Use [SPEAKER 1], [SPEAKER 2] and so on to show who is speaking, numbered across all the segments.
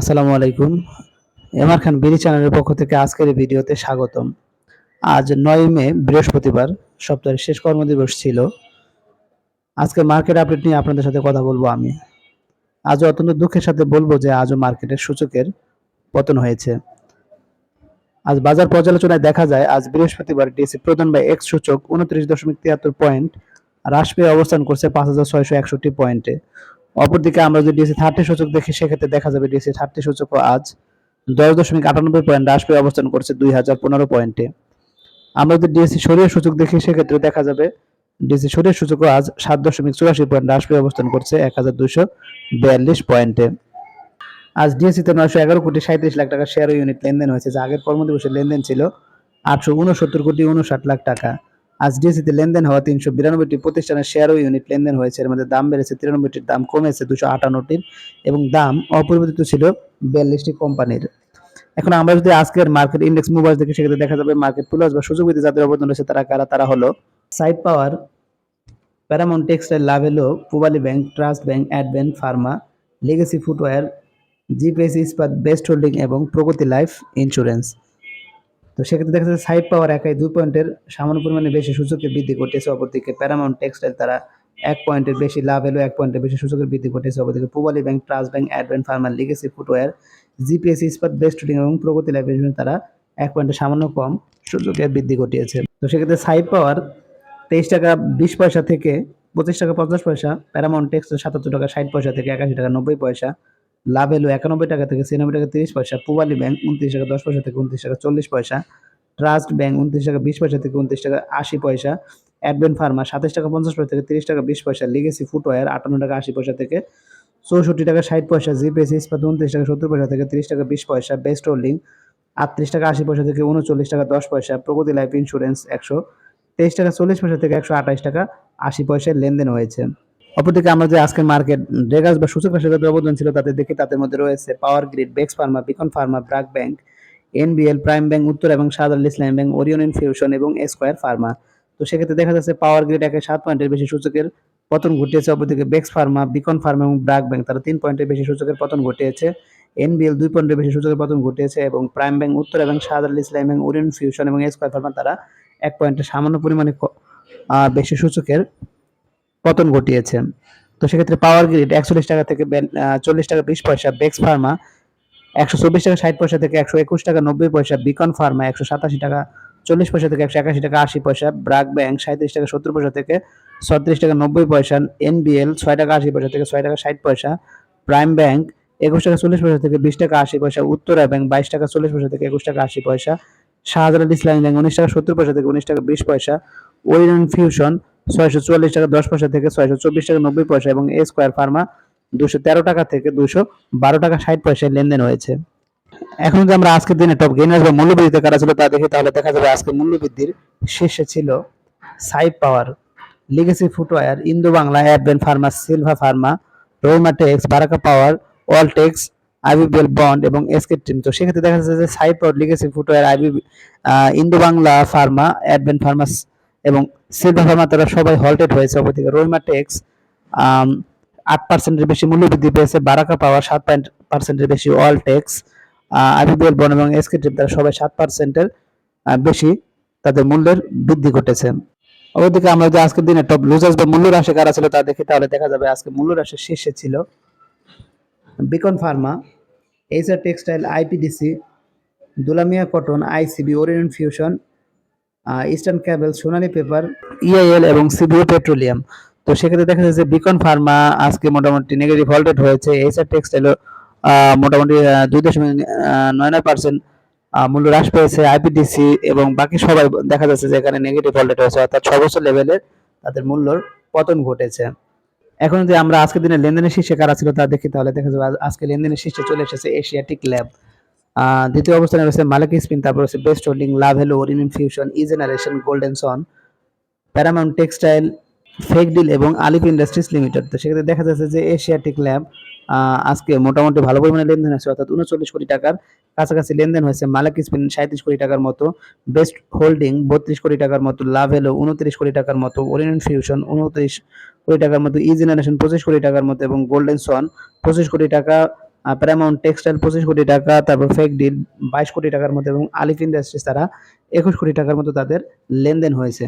[SPEAKER 1] আসসালামু আলাইকুম। এমআর খান বিডি চ্যানেলের পক্ষ থেকে আজকের এই ভিডিওতে স্বাগতম। আজ নয় মে, বৃহস্পতিবার, সপ্তাহের শেষ কর্মদিবস ছিল। আজকে মার্কেট আপডেট নিয়ে আপনাদের সাথে কথা বলব আমি। আজও অত্যন্ত দুঃখের সাথে বলব যে আজও মার্কেটের সূচকের পতন হয়েছে। আজ বাজার পর্যালোচনায় দেখা যায়, আজ বৃহস্পতিবার ডিএসসি প্রধান বা এক্স সূচক উনত্রিশ দশমিক তিয়াত্তর পয়েন্ট হ্রাস পেয়ে অবস্থান করছে পাঁচ হাজার ছয়শো একষট্টি পয়েন্টে অপরদিকে আমরা যদি ডিএসসি থার্টি সূচক দেখি, সেক্ষেত্রে দেখা যাবে ডিএসসি থার্টি সূচক আজ দশ দশমিক আটানব্বই পয়েন্ট হ্রাস পেয়ে অবস্থান করছে দুই হাজার পনেরো পয়েন্টে আমরা যদি ডিএসসি সরিয়ে সূচক দেখি, সেক্ষেত্রে দেখা যাবে ডিএসসি সরিয়ে সূচক আজ সাত দশমিক চুরাশি পয়েন্ট হ্রাস পেয়ে অবস্থান করছে এক হাজার দুইশো বিয়াল্লিশ পয়েন্টে আজ ডিএসসিতে নয়শো এগারো কোটি সাঁত্রিশ লাখ টাকা শেয়ার ইউনিট লেনদেন হয়েছে, যা আগের কর্মদিবসের লেনদেন ছিল আটশো উনসত্তর কোটি উনষাট লাখ টাকা। আজ ডিএসসিতে লেনদেন হওয়া তিনশো বিরানব্বইটি প্রতিষ্ঠানের শেয়ার ও ইউনিট লেনদেন হয়েছে। এর মধ্যে দাম বেড়েছে তিরানব্বইটির, দাম কমেছে দুশো আটান্নটির এবং দাম অপরিবর্তিত ছিল বিয়াল্লিশটি কোম্পানির। এখন আমরা যদি আজকের মার্কেট ইন্ডেক্স মুভার্স দেখি, সেক্ষেত্রে দেখা যাবে মার্কেট প্লাস বা সুযোগ যাদের অবদান রয়েছে তারা কারা? তারা হলো side power paramount textile Lovello Pubali bank trust bank advent pharma legacy footwear GPAC Ispat best holding এবং প্রগতি লাইফ ইন্স্যুরেন্স তো সেক্ষেত্রে দেখা যাচ্ছে সাইড পাওয়ার একাই দুই পয়েন্টের সামান্য পরিমাণে বেশি সূচকের বৃদ্ধি ঘটেছে, অপরদিকে প্যারামাউন্ট টেক্সটাইল তারা এক পয়েন্টের বেশি লাভ এলো, এক পয়েন্টের বেশি সূচকের বৃদ্ধি ঘটেছে, অপরদিকে Pubali bank trust bank advent farmer legacy footwear GPAC Ispat best holding এবং প্রগতি লাইফ তারা এক পয়েন্টের সামান্য কম সূচকের বৃদ্ধি ঘটিয়েছে। তো সেক্ষেত্রে সাইড পাওয়ার তেইশ টাকা বিশ পয়সা থেকে পঁচিশ টাকা পঞ্চাশ পয়সা প্যারামাউন্ট টেক্সটাইল সাতাত্তর টাকা ষাট পয়সা থেকে একাশি টাকা নব্বই পয়সা লাভ এলো একানব্বই টাকা থেকে ছিয়ানব্বই টাকা তিরিশ পয়সা, পুবালি ব্যাংক উনত্রিশ টাকা, দশ পয়সা থেকে উনত্রিশ টাকা, চল্লিশ পয়সা, ট্রাস্ট ব্যাংক উনত্রিশ টাকা, বিশ পয়সা থেকে উনত্রিশ টাকা, আশি পয়সা অ্যাডভেন্ট ফার্মা সাতাশ টাকা, পঞ্চাশ পয়সা থেকে তিরিশ টাকা, বিশ পয়সা, লিগেসি ফুটওয়্যার আটান্ন টাকা, আশি পয়সা থেকে চৌষট্টি টাকা, ষাট পয়সা, জিপিএস, ইস্পাত উনত্রিশ টাকা, সত্তর পয়সা থেকে তিরিশ টাকা, বিশ পয়সা, বেস্ট হোল্ডিং আটত্রিশ টাকা, আশি পয়সা থেকে উনচল্লিশ টাকা, দশ পয়সা, প্রগতি লাইফ ইন্স্যুরেন্স একশো তেইশ টাকা, চল্লিশ পয়সা থেকে একশো আঠাশ টাকা, আশি পয়সায় লেনদেন হয়েছে। অপরদিকে আমরা যে আজকের মার্কেট ড্রেগাস বা সূচক রাশির অবদান ছিল তাতে দেখি তাদের মধ্যে রয়েছে power grid বেক্স pharma beacon pharma BRAC bank NBL prime bank উত্তর এবং সাদাল ইসলাম ব্যাংক ওরিয়ন ইনফিউশন এবং স্কোয়ার ফার্মা তো সেক্ষেত্রে দেখা যাচ্ছে পাওয়ার গ্রিড একে সাত পয়েন্টের বেশি সূচকের পতন ঘটিয়েছে, অপরদিকে বেক্স ফার্মা বিকন ফার্মা এবং ব্রাক ব্যাংক তারা তিন পয়েন্টের বেশি সূচকের পতন ঘটিয়েছে। এনবিএল দুই পয়েন্টের বেশি সূচকের পতন ঘটিয়েছে এবং প্রাইম ব্যাংক উত্তর এবং সাদাল ইসলাম ব্যাংক ওরিয়ন ফিউশন এবং স্কোয়ার ফার্মা তারা এক পয়েন্টের সামান্য পরিমাণে বেশি সূচকের পতন ঘটিয়েছে। তো সেক্ষেত্রে পাওয়ার গ্রিড একচল্লিশ টাকা থেকে চল্লিশ টাকা বিশ পয়সা বেক্স ফার্মা একশো চব্বিশ টাকা, ষাট পয়সা থেকে একশো একুশ টাকা, নব্বই পয়সা বিকন ফার্মা একশো সাতাশি টাকা, চল্লিশ পয়সা থেকে একশো একাশি টাকা, আশি পয়সা ব্রাক ব্যাংক সাঁত্রিশ টাকা, সত্তর পয়সা থেকে ছত্রিশ টাকা, নব্বই পয়সা এনবিএল ছয় টাকা, আশি পয়সা থেকে ছয় টাকা, ষাট পয়সা প্রাইম ব্যাংক একুশ টাকা, চল্লিশ পয়সা থেকে বিশ টাকা, আশি পয়সা, উত্তরা ব্যাংক বাইশ টাকা, চল্লিশ পয়সা থেকে একুশ টাকা, আশি পয়সা, শাহজালাল ইসলামী ব্যাংক উনিশ টাকা, সত্তর পয়সা থেকে উনিশ টাকা, বিশ পয়সা ওরিয়ন ফিউশন ছয়শো চুয়াল্লিশ টাকা, দশ পয়সা থেকে ছয়শো চব্বিশ টাকা, নব্বই পয়সা এবং এ স্কোয়ার ফার্মা দুশো তেরো টাকা থেকে দুশো বারো টাকা, ষাট পয়সায় লেনদেন হয়েছে। এখন যদি আমরা আজকের দিনে টপ গেইনার্স বা মূল্যবৃদ্ধিতে কারা ছিল তা দেখি, তাহলে দেখা যাবে আজকে মূল্যবৃদ্ধির শীর্ষে ছিল side power Legacy Footwear Indo Bangla Advent Pharma Silva Pharma Romatex Baraka Power Alltex IBBL bond এবং এসকে টিম তো সেক্ষেত্রে দেখা যাচ্ছে যে power legacy footwear IB Indo Bangla pharma advent pharmas এবং সিলভা ফার্মা তারা সবাই হল্টেড হয়েছে, অপরদিকে রোমাটেক্স আট পার্সেন্টের বেশি মূল্য বৃদ্ধি পেয়েছে বারাকা পাওয়ার সাত পার্সেন্টের বেশি অলটেক্স আইবিবিএল বন এবং এসকে টিম তারা সবাই সাত পার্সেন্টের বেশি তাদের মূল্যের বৃদ্ধি ঘটেছে। অপরদিকে আমরা যে আজকের দিনে টপ লুজার্স বা মূল্য রাশি কারা ছিল তা দেখি, তাহলে দেখা যাবে আজকে মূল্য রাশির শীর্ষে ছিল beacon pharma HR textile IPDC Dulamia cotton ICB Orion fusion eastern cable Sonali paper EIL এবং সিবিও পেট্রোলিয়াম তো সেক্ষেত্রে দেখা যাচ্ছে যে বিকন ফার্মা আজকে মোটামুটি নেগেটিভ হল্টেড হয়েছে। এইচআর টেক্সটাইলও মোটামুটি দুই দশমিক নয় নয় পার্সেন্ট মূল্য হ্রাস পেয়েছে। আইপিডিসি এবং বাকি সবাই দেখা যাচ্ছে যে এখানে নেগেটিভ হল্টেড হয়েছে। অর্থাৎ বছর লেভেলের তাদের মূল্যর পতন ঘটেছে। এখন যদি আমরা আজকের দিনে লেনদেনের শীর্ষে কারা ছিল তা দেখি, তাহলে দেখা যাবে আজকে লেনদেনের শীর্ষে চলে এসেছে এশিয়াটিক ল্যাব দ্বিতীয় অবস্থানে রয়েছে মালিক স্পিন, তারপর রয়েছে best holding Lovello Orion fusion E generation golden son paramount textile fake deal এবং আলিফ ইন্ডাস্ট্রিজ লিমিটেড তো সেক্ষেত্রে দেখা যাচ্ছে যে এশিয়াটিক ল্যাব আজকে মোটামুটি ভালো পরিমাণে লেনদেন হয়েছে, অর্থাৎ উনচল্লিশ কোটি টাকার কাছাকাছি লেনদেন হয়েছে। মালিক স্পিন সাঁত্রিশ কোটি টাকার মতো বেস্ট হোল্ডিং বত্রিশ কোটি টাকার মতো লাভ হেলো উনত্রিশ কোটি টাকার মতো ওরিয়ন ফিউশন উনত্রিশ কোটি টাকার মতো ই জেনারেশন পঁচিশ কোটি টাকার মতো এবং গোল্ডেন সন পঁচিশ কোটি টাকা প্যারামাউন্ট টেক্সটাইল পঁচিশ কোটি টাকা, তারপর ফেক ডিল বাইশ কোটি টাকার মতো এবং আলিফ ইন্ডাস্ট্রিজ তারা একুশ কোটি টাকার মতো তাদের লেনদেন হয়েছে।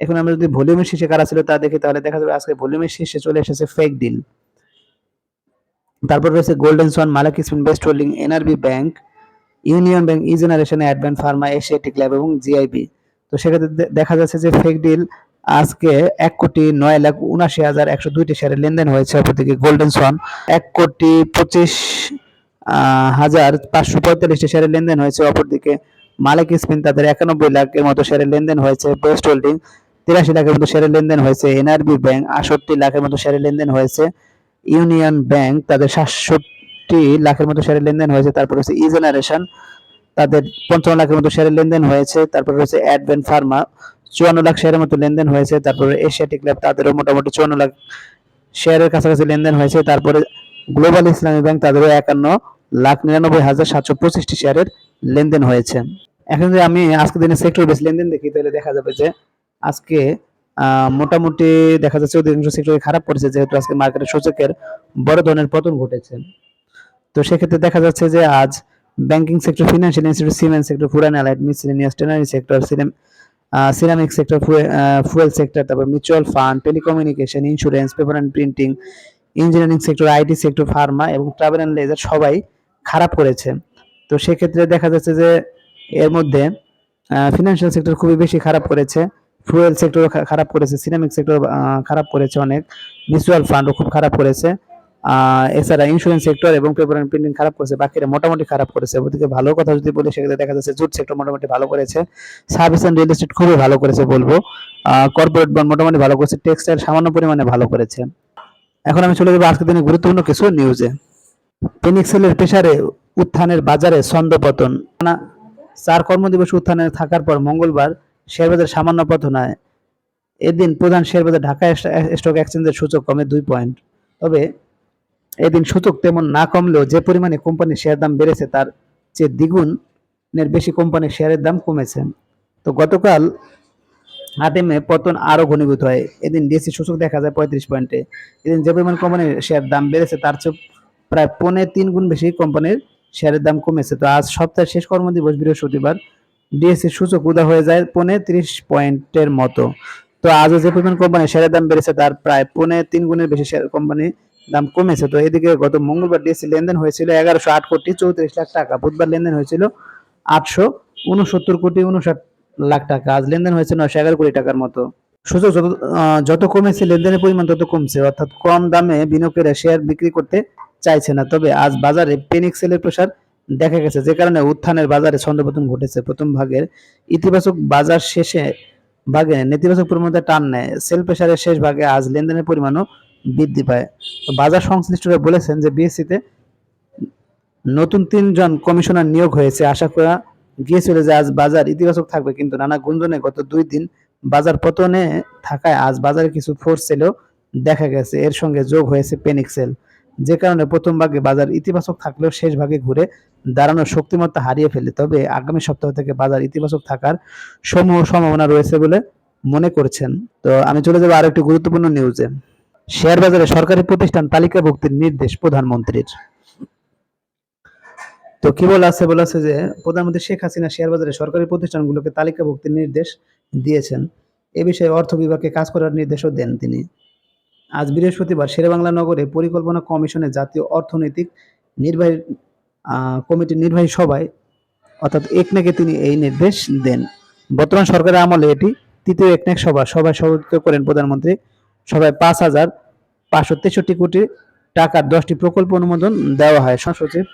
[SPEAKER 1] এখন আমরা যদি ভলিউমের শীর্ষে কারা ছিল তা দেখি, তাহলে দেখা যাবে আজকে ভলিউমের শীর্ষে চলে এসেছে ফেক ডিল তারপর রয়েছে golden son Malek best holding NRB bank union bank E generation advance pharma Asiatic lab এবং জিআইবি তো সেক্ষেত্রে দেখা যাচ্ছে যে ফেক ডিল আজকে এক কোটি নয় লাখ উনাশি হাজার একশো দুইটি শেয়ারের লেনদেন হয়েছে অপরদিকে গোল্ডেন সন এক কোটি পঁচিশ হাজার পাঁচশো পঁয়তাল্লিশটি শেয়ারের লেনদেন হয়েছে। অপরদিকে মালিক স্পিন তাদের একানব্বই লাখের মতো শেয়ারের লেনদেন হয়েছে। বেস্ট হোল্ডিং তিরাশি লাখের মতো শেয়ারের লেনদেন হয়েছে। এনআরবি ব্যাংক আটষট্টি লাখের মতো শেয়ারের লেনদেন হয়েছে। ইউনিয়ন ব্যাংক তাদের সাতষট্টি লাখের মতো শেয়ারের লেনদেন হয়েছে। তারপর হচ্ছে ই জেনারেশন তাদের পঞ্চান্ন লাখের মতো শেয়ারের লেনদেন হয়েছে। তারপর রয়েছে অ্যাডভেন্ট ফার্মা চুয়ান্ন লাখ শেয়ারের মতো লেনদেন হয়েছে, তারপরে এশিয়াটিক ল্যাব তাদেরও মোটামুটি চুয়ান্ন লাখ শেয়ারের কাছাকাছি লেনদেন হয়েছে, তারপরে গ্লোবাল ইসলামী ব্যাংক তাদেরও একান্ন লাখ নিরানব্বই হাজার সাতশো পঁচিশটি শেয়ারের লেনদেন হয়েছে। এখন যদি আমি আজকে দিনে সেক্টর বেস লেনদেন দেখি, তাহলে দেখা যাবে যে আজকে মোটামুটি দেখা যাচ্ছে অধিকাংশ সেক্টরে খারাপ পড়েছে যেহেতু আজকে মার্কেটের সূচকের বড় ধরনের পতন ঘটেছে। তো সেক্ষেত্রে দেখা যাচ্ছে যে আজ banking sector financial institute cement sector food and allied miscellaneous tannery sector ceramic sector fuel sector তারপর mutual fund telecommunication insurance paper and printing engineering sector IT sector pharma এবং ট্রাভেল অ্যান্ড লেজার সবাই খারাপ করেছে। তো সেক্ষেত্রে দেখা যাচ্ছে যে এর মধ্যে ফিনান্সিয়াল সেক্টর খুবই বেশি খারাপ করেছে ফুয়েল সেক্টর খারাপ করেছে সিরামিক সেক্টর খারাপ করেছে অনেক মিউচুয়াল ফান্ডও খুব খারাপ করেছে। এছাড়া ইন্স্যুরেন্স সেক্টর এবং পেপার অ্যান্ড প্রিন্টিং খারাপ করেছে, বাকিরা মোটামুটি খারাপ করেছে। ওদিকে ভালো কথা যদি বলি, সেক্ষেত্রে দেখা যাচ্ছে জুট সেক্টর মোটামুটি ভালো করেছে। সার্ভিস অ্যান্ড রিয়েল এস্টেট খুবই ভালো করেছে বলব। কর্পোরেট বন্ড মোটামুটি ভালো করেছে টেক্সটাইল সামান্য পরিমাণে ভালো করেছে। এখন আমি চলে যাব আজকের দিনে গুরুত্বপূর্ণ কিছু নিউজে পেনিক্সেলের প্রেসারে উত্থানের বাজারে ছন্দপতন। চার কর্মদিবস উত্থানে থাকার পর মঙ্গলবার শেয়ারবাজার সামান্য পতন হয় এদিন প্রধান শেয়ারবাজার ঢাকা স্টক এক্সচেঞ্জের সূচক কমে দুই পয়েন্ট তবে এদিন সূচক তেমন না কমলেও যে পরিমাণে কোম্পানির শেয়ার দাম বেড়েছে, তার চেয়ে দ্বিগুণের বেশি কোম্পানির শেয়ারের দাম কমেছে। তো গতকাল হাটে মে পতন আরও ঘনীভূত হয়। এদিন ডিএসসি সূচক দেখা যায় পঁয়ত্রিশ পয়েন্টে। এদিন যে পরিমাণ কোম্পানির শেয়ার দাম বেড়েছে, তার চেয়ে প্রায় পৌনে তিন গুণ বেশি কোম্পানির শেয়ারের দাম কমেছে। তো আজ সপ্তাহের শেষ কর্মদিবস, বৃহস্পতিবার ডিএসসি সূচক উদা হয়ে যায় পৌনে তিরিশ পয়েন্টের মতো। তো আজও যে পরিমাণ কোম্পানির শেয়ারের দাম বেড়েছে, তার প্রায় পৌনে তিন গুণের বেশি শেয়ার কোম্পানি দাম কমেছে। তো এদিকে গত মঙ্গলবার ডিএসসি লেনদেন হয়েছিল এগারোশো আট কোটি চৌত্রিশ লাখ টাকা। বুধবার লেনদেন হয়েছিল আটশো উনসত্তর কোটি উনষাট লাখ টাকা। আজ লেনদেন হয়েছে নয়শো এগারো কোটি টাকার মতো। সূচক যত যত কমেছে, লেনদেনের পরিমাণ তত কমছে। অর্থাৎ কম দামে বিনিয়োগকারীরা শেয়ার বিক্রি করতে চাইছে না। তবে আজ বাজারে পেনিক্সেলের প্রসার দেখা গেছে, যে কারণে উত্থানের বাজারে ছন্দপতন ঘটেছে। প্রথম ভাগের ইতিবাচক বাজার শেষে ভাগে নেতিবাচক প্রবণতা টান নেয়। সেল প্রেসারের শেষ ভাগে আজ লেনদেনের পরিমাণও বৃদ্ধি পায়। বাজার সংশ্লিষ্টরা বলেছেন যে বিএসসিতে নতুন তিনজন কমিশনার নিয়োগ হয়েছে। আশা করা গিয়েছিল যে আজ বাজার ইতিবাচক থাকবে, কিন্তু নানা গুঞ্জনে গত দুই দিন বাজার পতনে থাকায় আজ বাজারে কিছু ফোর্স সেলও দেখা গেছে। এর সঙ্গে যোগ হয়েছে পেনিক সেল যে কারণে প্রথম ভাগে বাজার ইতিবাচক থাকলেও শেষ ভাগে ঘুরে দাঁড়ানোর শক্তিমত্তা হারিয়ে ফেলে তবে আগামী সপ্তাহ থেকে বাজার ইতিবাচক থাকার সমূহ সম্ভাবনা রয়েছে বলে মনে করছেন। তো আমি চলে যাব আরেকটি গুরুত্বপূর্ণ নিউজে শেয়ার বাজারে সরকারি প্রতিষ্ঠান তালিকাভুক্তির নির্দেশ প্রধানমন্ত্রীর। তো কি বলা আছে বলা আছে যে প্রধানমন্ত্রী শেখ হাসিনা শেয়ার বাজারে সরকারি প্রতিষ্ঠানগুলোকে তালিকাভুক্তির নির্দেশ দিয়েছেন। এ বিষয়ে অর্থ বিভাগকে কাজ করার নির্দেশও দেন তিনি। আজ বৃহস্পতিবার শেরেবাংলা নগরে পরিকল্পনা কমিশনের জাতীয় অর্থনৈতিক নির্বাহী কমিটির নির্বাহী সভায়, অর্থাৎ একনেকে তিনি এই নির্দেশ দেন। বর্তমান সরকারের আমলে এটি তৃতীয় একনেক সভা। সভায় সভাপতিত্ব করেন প্রধানমন্ত্রী সভায় পাঁচ হাজার পাঁচশো তেষট্টি কোটি টাকার দশটি প্রকল্প অনুমোদন দেওয়া হয়। সচিব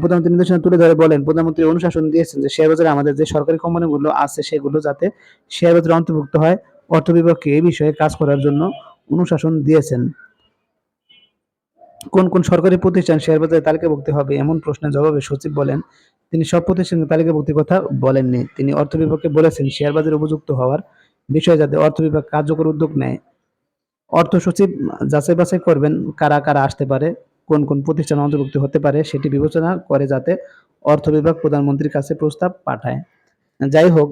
[SPEAKER 1] প্রধানমন্ত্রী নির্দেশনা তুলে ধরে বলেন, প্রধানমন্ত্রী অনুশাসন দিয়েছেন যে শেয়ার বাজারে আমাদের যে সরকারি কোম্পানিগুলো আছে সেগুলো যাতে শেয়ার বাজারে অন্তর্ভুক্ত হয়, অর্থ বিভাগকে এই বিষয়ে কাজ করার জন্য অনুশাসন দিয়েছেন। কোন কোন সরকারি প্রতিষ্ঠান শেয়ার বাজারে তালিকাভুক্ত হবে এমন প্রশ্নের জবাবে সচিব বলেন, তিনি সব প্রতিষ্ঠানের তালিকাভুক্তির কথা বলেননি। তিনি অর্থ বিভাগকে বলেছেন, শেয়ার বাজারে উপযুক্ত হওয়ার বিষয়ে যাতে অর্থ বিভাগ কার্যকর উদ্যোগ নেয়। অর্থ সচিব যাচাই বাছাই করবেন কারা কারা আসতে পারে, কোন কোন প্রতিষ্ঠান অন্তর্ভুক্ত হতে পারে, সেটি বিবেচনা করে যাতে অর্থ বিভাগ প্রধানমন্ত্রীর কাছে প্রস্তাব পাঠায়। যাই হোক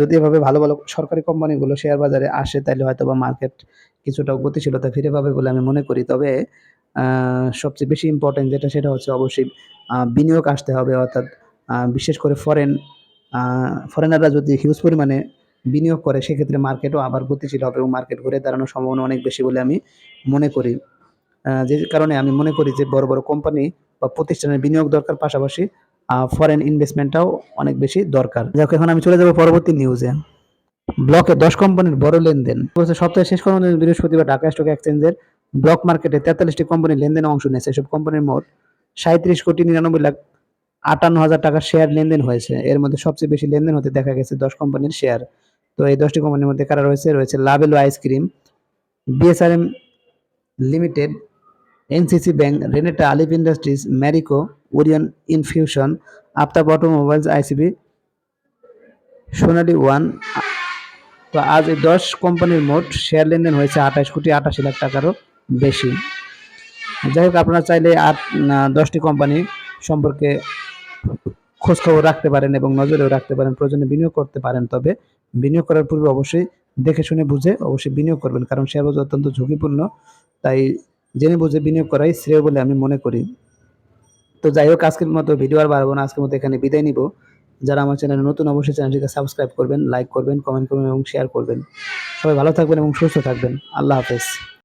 [SPEAKER 1] যদি এভাবে ভালো ভালো সরকারি কোম্পানিগুলো শেয়ার বাজারে আসে, তাহলে হয়তো বা মার্কেট কিছুটা গতিশীলতা ফিরে পাবে বলে আমি মনে করি। তবে সবচেয়ে বেশি ইম্পর্টেন্ট যেটা, সেটা হচ্ছে অবশ্যই বিনিয়োগ আসতে হবে, অর্থাৎ বিশেষ করে ফরেন ফরেনাররা যদি হিউজ পরিমাণে বিনিয়োগ করে, সেক্ষেত্রে মার্কেটও আবার গতিশীল হবে এবং মার্কেট ঘুরে দাঁড়ানোর সম্ভাবনা অনেক বেশি বলে আমি মনে করি। যে কারণে আমি মনে করি যে বড় বড় কোম্পানি বা প্রতিষ্ঠানের বিনিয়োগ দরকার পাশাপাশি ফরেন ইনভেস্টমেন্টটাও অনেক বেশি দরকার। যাক এখন আমি চলে যাব পরবর্তী নিউজে ব্লকে দশ কোম্পানির বড় লেনদেন। বলছে, সপ্তাহের শেষ কর্মদিন বৃহস্পতিবার ঢাকা স্টক এক্সচেঞ্জের ব্লক মার্কেটে তেতাল্লিশটি কোম্পানি লেনদেনে অংশ নিয়েছে। এসব কোম্পানির মোট সাঁত্রিশ কোটি নিরানব্বই লাখ আটান্ন হাজার টাকার শেয়ার লেনদেন হয়েছে। এর মধ্যে সবচেয়ে বেশি লেনদেন হতে দেখা গেছে দশ কোম্পানির শেয়ার তো এই দশটি কোম্পানির মধ্যে কারা রয়েছে? রয়েছে Lovello ice cream BSRM limited NCC bank Renata Alif industries Marico Orion infusion Aftab automobiles ICB Sonali one তো আজ এই দশ কোম্পানির মোট শেয়ার লেনদেন হয়েছে আঠাশ কোটি আটাশি লাখ টাকারও বেশি। যাই হোক, আপনারা চাইলে আট দশটি কোম্পানি সম্পর্কে খোঁজখবর রাখতে পারেন এবং নজরেও রাখতে পারেন, প্রয়োজনে বিনিয়োগ করতে পারেন। তবে বিনিয়োগ করার পূর্বে অবশ্যই দেখে শুনে বুঝে অবশ্যই বিনিয়োগ করবেন, কারণ শেয়ার বাজার অত্যন্ত ঝুঁকিপূর্ণ। তাই জেনে বুঝে বিনিয়োগ করাই শ্রেয় বলে আমি মনে করি। তো যাই হোক, আজকের মতো ভিডিও আর বাড়বো না, আজকের মতো এখানে বিদায় নিব। যারা আমার চ্যানেলে নতুন, অবশ্যই চ্যানেলটিকে সাবস্ক্রাইব করবেন, লাইক করবেন, কমেন্ট করবেন এবং শেয়ার করবেন। সবাই ভালো থাকবেন এবং সুস্থ থাকবেন। আল্লাহ হাফেজ।